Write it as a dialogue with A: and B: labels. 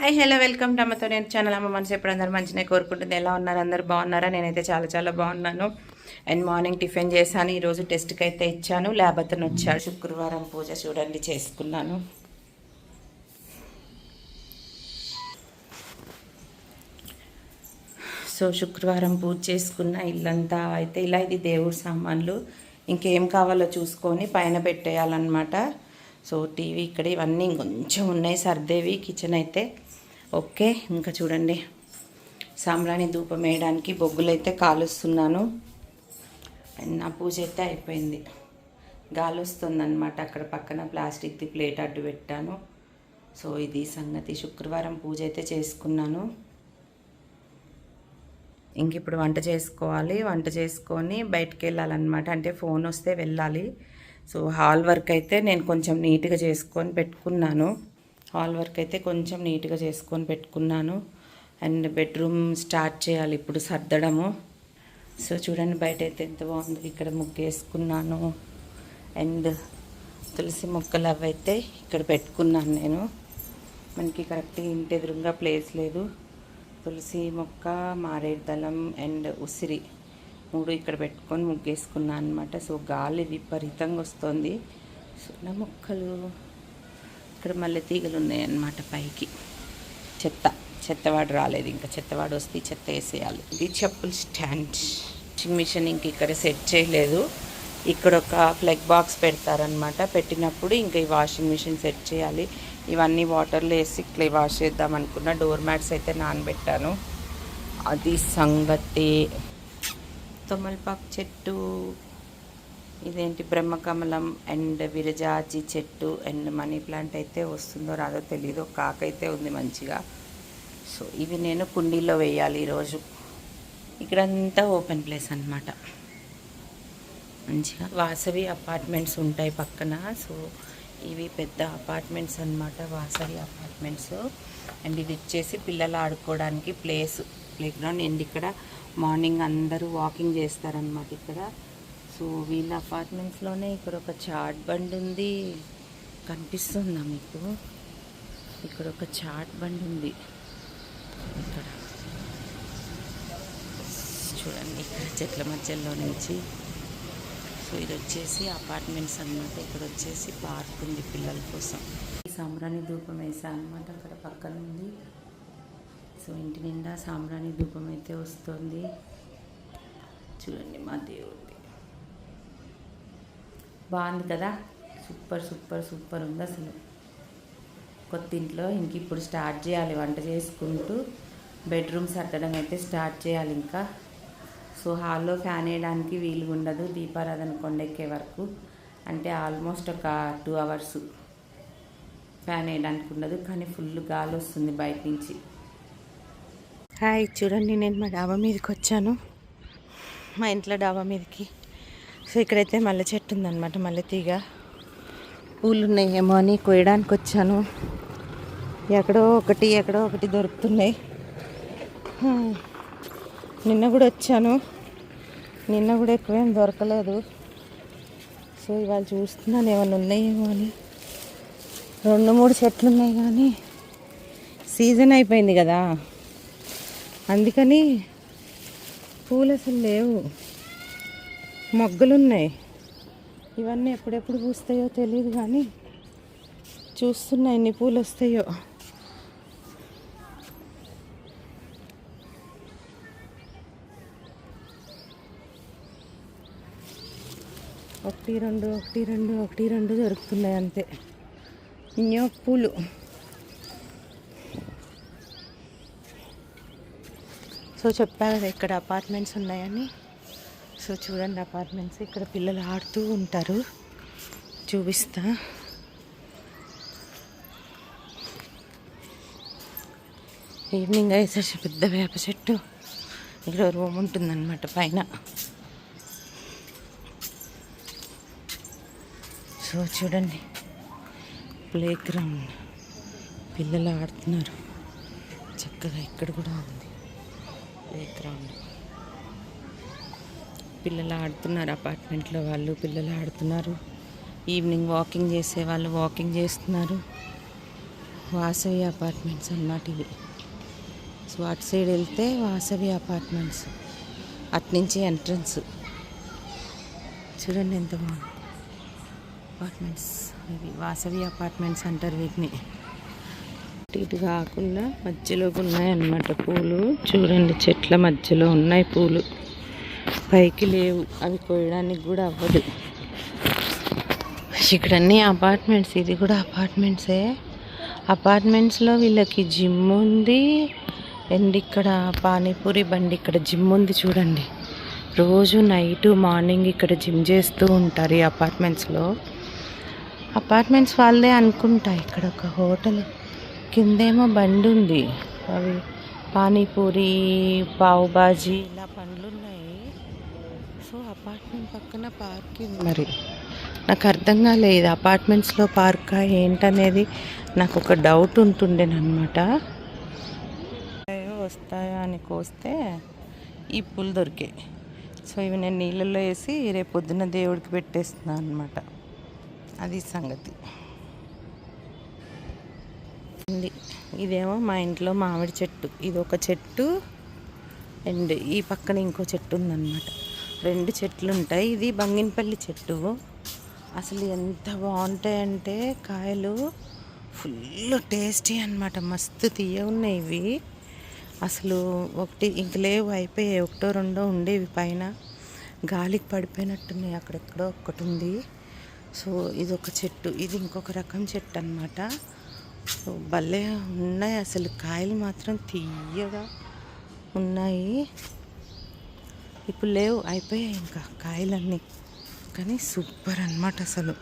A: Hi hello welcome to అమ్మతో నేను channel అమ్మ మనసు ఎప్పుడు అందరూ మంచిగా కోరుకుంటుంది. ఎలా ఉన్నారు? అందరు బాగున్నారా? నేనైతే చాలా చాలా బాగున్నాను. అండ్ మార్నింగ్ టిఫిన్ చేశాను. ఈరోజు టెస్ట్కి అయితే ఇచ్చాను. ల్యాబ్ అతను వచ్చాడు. శుక్రవారం పూజ చూడండి చేసుకున్నాను. సో శుక్రవారం పూజ చేసుకున్న ఇల్లంతా అయితే ఇలా ఇది దేవుడి సామాన్లు. ఇంకేం కావాలో చూసుకొని పైన పెట్టేయాలన్నమాట. సో టీవీ ఇక్కడ ఇవన్నీ కొంచెం ఉన్నాయి. సర్దేవి కిచెన్ అయితే. ఓకే ఇంకా చూడండి. సాంబ్రాణి ధూపం వేయడానికి బొగ్గులు అయితే కాలుస్తున్నాను. నా పూజ అయితే అయిపోయింది. గాలి వస్తుందన్నమాట అక్కడ పక్కన ప్లాస్టిక్ది ప్లేట్ అడ్డు పెట్టాను. సో ఇది సంగతి. శుక్రవారం పూజ అయితే చేసుకున్నాను. ఇంక ఇప్పుడు వంట చేసుకోవాలి. వంట చేసుకొని బయటకు వెళ్ళాలన్నమాట అంటే ఫోన్ వస్తే వెళ్ళాలి. సో హాల్ వర్క్ అయితే నేను కొంచెం నీట్గా చేసుకొని పెట్టుకున్నాను. హాల్ వర్క్ అయితే కొంచెం నీట్గా చేసుకొని పెట్టుకున్నాను. అండ్ బెడ్రూమ్ స్టార్ట్ చేయాలి ఇప్పుడు సర్దడము. సో చూడండి బయట అయితే ఎంత బాగుంది. ఇక్కడ ముగ్గేసుకున్నాను. అండ్ తులసి మొక్కలు అవి అయితే ఇక్కడ పెట్టుకున్నాను నేను. మనకి కరెక్ట్గా ఇంటి ఎదురుగా ప్లేస్ లేదు. తులసి మొక్క మారేడు దళం అండ్ ఉసిరి మూడు ఇక్కడ పెట్టుకొని ముగ్గేసుకున్నాను అనమాట సో గాలి విపరీతంగా వస్తుంది. సో నా మొక్కలు ఇక్కడ మళ్ళీ తీగలు ఉన్నాయన్నమాట పైకి. చెత్త చెత్తవాడు రాలేదు ఇంకా. చెత్తవాడు వస్తే చెత్త వేసేయాలి. ఇది చెప్పుల స్టాండ్. వాషింగ్ మిషన్ ఇంక ఇక్కడ సెట్ చేయలేదు. ఇక్కడ ఒక ఫ్లెగ్ బాక్స్ పెడతారనమాట పెట్టినప్పుడు ఇంకా ఈ వాషింగ్ మిషన్ సెట్ చేయాలి. ఇవన్నీ వాటర్లో వేసి ఇట్లా వాష్ చేద్దాం అనుకున్న. డోర్ మ్యాట్స్ అయితే నానబెట్టాను. అది సంగతి. తొమ్మలపాకు చెట్టు ఇదేంటి బ్రహ్మకమలం అండ్ విరజాజి చెట్టు అండ్ మనీ ప్లాంట్ అయితే వస్తుందో రాదో తెలీదు. కాకైతే కాక అయితే ఉంది మంచిగా. సో ఇవి నేను కుండీలో వేయాలి ఈరోజు. ఇక్కడంతా ఓపెన్ ప్లేస్ అనమాట మంచిగా వాసవి అపార్ట్మెంట్స్ ఉంటాయి పక్కన. సో ఇవి పెద్ద అపార్ట్మెంట్స్ అన్నమాట వాసవి అపార్ట్మెంట్స్. అండ్ ఇది వచ్చేసి పిల్లలు ఆడుకోవడానికి ప్లేస్ ప్లే గ్రౌండ్ అండ్ ఇక్కడ మార్నింగ్ అందరూ వాకింగ్ చేస్తారనమాట ఇక్కడ. సో వీళ్ళ అపార్ట్మెంట్స్లోనే ఇక్కడ ఒక చాట్ బండి ఉంది. కనిపిస్తుందా మీకు? ఇక్కడ ఒక చాట్ బండి ఉంది. ఇక్కడ. చూడండి ఇక్కడ చెట్ల మధ్యలో నుంచి. సో ఇది వచ్చేసి అపార్ట్మెంట్స్ అన్నమాట. ఇక్కడ వచ్చేసి పార్క్ ఉంది పిల్లల కోసం. సాంబ్రాణి ధూపం వేసా అనమాట అక్కడ పక్కన ఉంది. సో ఇంటి నిండా సాంబ్రాణి ధూపం అయితే వస్తుంది. చూడండి మా దేవుడిది. బాగుంది కదా? సూపర్ సూపర్ సూపర్ ఉంది అసలు. కొత్త ఇంట్లో ఇంక ఇప్పుడు స్టార్ట్ చేయాలి వంట చేసుకుంటూ. బెడ్రూమ్ సర్దడం అయితే స్టార్ట్ చేయాలి ఇంకా. సో హాల్లో ఫ్యాన్ వేయడానికి వీలు ఉండదు దీపారాధన కొండెక్కే వరకు. అంటే ఆల్మోస్ట్ ఒక టూ అవర్స్ ఫ్యాన్ వేయడానికి ఉండదు కానీ ఫుల్ గాలి వస్తుంది బయట నుంచి. హాయ్ చూడండి నేను మా డాబా మీదకి వచ్చాను. మా ఇంట్లో డాబా మీదకి. సో ఇక్కడైతే మల్లె చెట్టు ఉందన్నమాట మల్లె తీగ. పూలు ఉన్నాయేమో అని కోయడానికి వచ్చాను. ఎక్కడో ఒకటి ఎక్కడో ఒకటి దొరుకుతున్నాయి. నిన్న కూడా వచ్చాను. నిన్న కూడా ఎక్కువేం దొరకలేదు. సో ఇవాళ చూస్తున్నాను ఏమైనా ఉన్నాయేమో అని. రెండు మూడు చెట్లు ఉన్నాయి కానీ సీజన్ అయిపోయింది కదా. అందుకని పూలు అసలు లేవు. మొగ్గలు ఉన్నాయి ఇవన్నీ ఎప్పుడెప్పుడు పూస్తాయో తెలియదు కానీ చూస్తున్నా ఎన్ని పూలు వస్తాయో ఒకటి రెండు ఒకటి రెండు ఒకటి రెండు దొరుకుతున్నాయి అంతే. ఇన్నో పూలు. సో చెప్పాను కదా ఇక్కడ అపార్ట్మెంట్స్ ఉన్నాయని. సో చూడండి అపార్ట్మెంట్స్. ఇక్కడ పిల్లలు ఆడుతూ ఉంటారు. చూపిస్తా. ఈవినింగ్ అయ్యేసరికి పెద్ద వేప చెట్టు. ఇక్కడ రూమ్ ఉంటుందన్నమాట పైన. సో చూడండి. ప్లే గ్రౌండ్ పిల్లలు ఆడుతున్నారు. చక్కగా ఇక్కడ కూడా ఉంది. ప్లే గ్రౌండ్ పిల్లలు ఆడుతున్నారు అపార్ట్మెంట్లో వాళ్ళు పిల్లలు ఆడుతున్నారు. ఈవినింగ్ వాకింగ్ చేసే వాళ్ళు వాకింగ్ చేస్తున్నారు. వాసవి అపార్ట్మెంట్స్ అన్నమాట ఇవి. సో అటు సైడ్ వెళ్తే వాసవి అపార్ట్మెంట్స్. అట్నుంచి ఎంట్రన్స్. చూడండి ఎంత బాగుంది. అపార్ట్మెంట్స్. ఇవి వాసవి అపార్ట్మెంట్స్ అంటారు వీటిని. ఇటు ఇటు కాకుండా మధ్యలోకి ఉన్నాయి అన్నమాట పూలు. చూడండి చెట్ల మధ్యలో ఉన్నాయి పూలు. పైకి లేవు అవి కోయడానికి కూడా అవ్వదు. ఇక్కడ అన్ని అపార్ట్మెంట్స్ ఇది కూడా అపార్ట్మెంట్సే. అపార్ట్మెంట్స్లో వీళ్ళకి జిమ్ ఉంది. అండ్ ఇక్కడ పానీపూరి బండి ఇక్కడ జిమ్ ఉంది చూడండి. రోజు నైట్ మార్నింగ్ ఇక్కడ జిమ్ చేస్తూ ఉంటారు ఈ అపార్ట్మెంట్స్లో. అపార్ట్మెంట్స్ వాళ్ళే అనుకుంటా ఇక్కడ ఒక హోటల్ కిందేమో బండి ఉంది. అవి పానీపూరి పావు బాజీ ఇలా పండ్లు ఉన్నాయి సో అపార్ట్మెంట్ పక్కన పార్కింగ్ మరి నాకు అర్థం కాలేదు. అపార్ట్మెంట్స్లో పార్కా ఏంటనేది నాకు ఒక డౌట్ ఉంటుండేనమాట వస్తాయా అని కోస్తే ఈ పూలు దొరికాయి. సో ఇవి నేను నీళ్ళల్లో వేసి రేపు పొద్దున్న దేవుడికి పెట్టేస్తున్నాను అనమాట అది సంగతి. ఉంది. ఇదేమో మా ఇంట్లో మామిడి చెట్టు. ఇది ఒక చెట్టు అండ్ ఈ పక్కన ఇంకో చెట్టు ఉందన్నమాట. రెండు చెట్లు ఉంటాయి. ఇది బంగినపల్లి చెట్టు. అసలు ఎంత బాగుంటాయంటే కాయలు ఫుల్ టేస్టీ అన్నమాట. మస్తు తీయ ఉన్నాయి ఇవి. అసలు ఒకటి ఇంక లేవు అయిపోయాయి. ఒకటో రెండో ఉండేవి పైన. గాలికి పడిపోయినట్టున్నాయి. అక్కడెక్కడో ఒకటి ఉంది సో ఇది ఒక చెట్టు. ఇది ఇంకొక రకం చెట్టు అన్నమాట. సో భలే ఉన్నాయి అసలు. కాయలు మాత్రం తీయగా ఉన్నాయి. ఇప్పుడు లేవు అయిపోయాయి ఇంకా కాయలన్నీ. కానీ సూపర్ అన్నమాట అసలు.